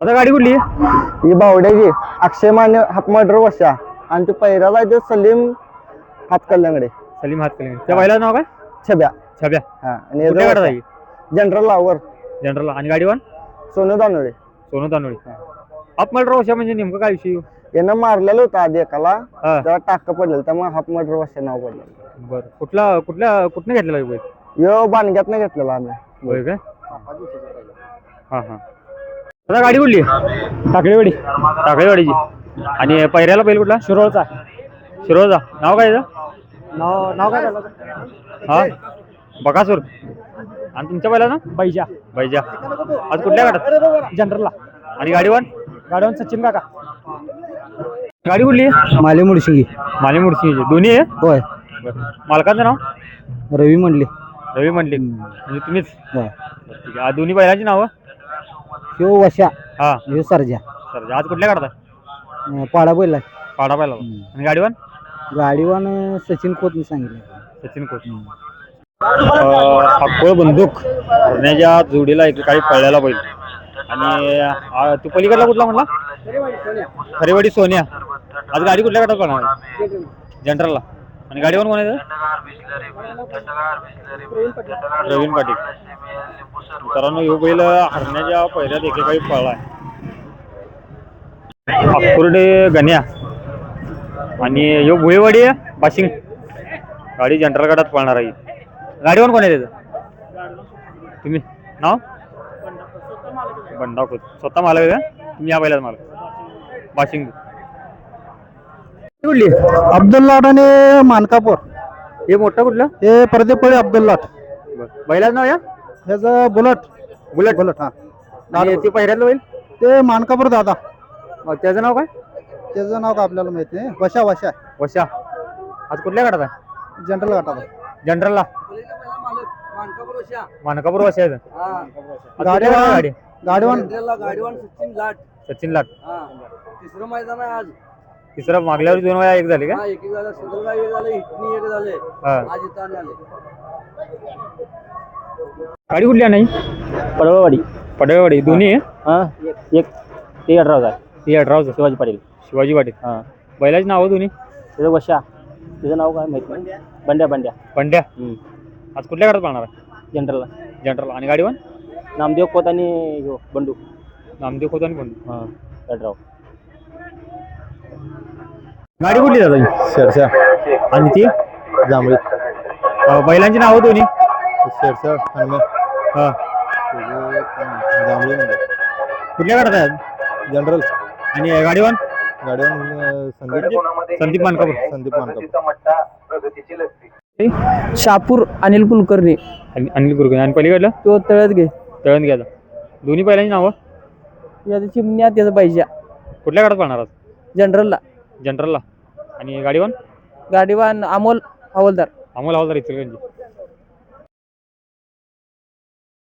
आता गाडी कुठली? ही बावड्याची अक्षय मान्य हात मर्डर वशा आणि ते पहिल्याला आहे ते सलीम हात कल्याणकडे. सलीम हात त्या बाईला नाव काय? छब्या. छब्या. हा आणि कुठल्या आहे? जनरल लावर. जनरल आणि गाडीवान सोनू दानोळे. सोनू तांदुळी हाफ मल्टर वशा म्हणजे नेमकं काय विषय? यानं मारलेलं होतं आधी एकाला. हा. तेव्हा टाक पडलेलं. त्यामुळे हाफ मर्डर वशा नाव पडलेलं. बरं. कुठला कुठल्या कुठनं घेतलेला बैल यो बाणग्यातनं घेतलेला आम्ही. होय काय? हा हा. आता गाडी कुठली? टाकळीवाडी. टाकळीवाडीची. आणि पहिऱ्याला बैल कुठला? शिरोळचा. शिरोळचा. नाव काय याचं नाव नाव काय हा? बकासूर. आणि तुमच्या पहिला ना बैजा. बैजा. आज कुठल्या गाडात जनरलला. आणि गाडीवान गाडीवर सचिन काका. गाडी कुठली? आहे माले मुडशिंगी. माली मुडशी दोन्ही आहे? होय. बरं. मालकाचं नाव? रवी म्हणले रवी मंडले. म्हणजे तुम्हीच? होय. ठीक आहे. आज दोन्ही बैलांची नावं? ह्यो वशा हा. ह्यो सरजा. सर आज कुठल्या अं, पाडा बैला पाडा पहिला आणि गाडीवान गाडीवान सचिन खोत सांगितलं सचिन कोच अक्कोळ बंदूक भरण्याच्या जोडीला एकेकाळी पळलेला बैल. आणि आ, तू पलीकडला कुठला म्हणला? खरेवाडी सोन्या. आज गाडी कुठल्या गाठात पळणार जनरलला. आणि गाडीवर कोण आहे प्रवीण पाटील. मित्रांनो ह्यो बैल हरण्याच्या पहिल्यात एकेकाळी पळलाय अक्कुर्डे गण्या आणि ह्यो भुईवाडी आहे वाशिंग गाडी जनरल गाडात पळणार आहे गाडीवर कोण आहे त्याचं? तुम्ही? नाव? बंडा खोत स्वतः मालक आहे का? तुम्ही या पहिल्याच मालक. वाशिंग कुठली? अब्दुल लाट आणि मानकापूर. हे मोठं कुठलं? हे परदेपळी अब्दुल लाट बैलाच नाव या? ह्याचं बुलट. बुलेट? बुलट हा. आणि ते पहिल्यातलं बैल ते मानकापूर दादा. अं, त्याचं नाव काय? त्याचं नाव का आपल्याला माहिती नाही? वशा वशा. वशा. आज कुठल्या गाडात आहे? जनरल गाठाला जनरलला? मानकापूर वशा आहे. आज कुठल्या गाडी? गाडीवान. गाडीवान सचिन लाट. सचिन लाट. हा. तिसरं मैदान आहे आज. तिसरा मागल्यावर दोन वेळा एक झाली का? हा एक एक झालं. सदरगाव एक झालं. हिटणी एक झाले. हा. आज इथं आणि आले गाडी कुठली आहे नाही? पडवळवाडी. पडवेवाडी दोन्ही आहे? हा एक ते अठराव आहे ती अठराचं शिवाजी पाटील. शिवाजी पाटील. हा. बैलाची नावं दोन्ही? त्याचं वशा. त्याचं नाव काय माहीत नाही. बंड्या बंड्या. पंड्या आज कुठल्या गाडात पाहणार आहे? जनरलला. जनरल आणि गाडीवर? नामदेव खोत आणि ह्यो बंडू. नामदेव खोत आणि कोण हा अठराव गाडी कुठली दादा आणि ती? जांभळी. अं, बैलांची नावं दोन्ही? शेरशा हनुमान हा. जांभळी कुठल्या गाडात आहे जनरल आणि गाडीवान संदीप. संदीप मानकापूर. संदीप मानकापूर. शापूर अनिल कुलकर्णी. आणि अनिल गुरुगे आणि पलीकडलं? तो तळत घे. तळण घ्यायचा. दोन्ही बैलांची नावं? याचं चिमण्या त्याचं पाहिजे. कुठल्या गाडात पाहणार आज? जनरलला जनरलला आणि गाडीवर गाडीवान अमोल हवलदार. अमोल हवालदार इचलकरंजी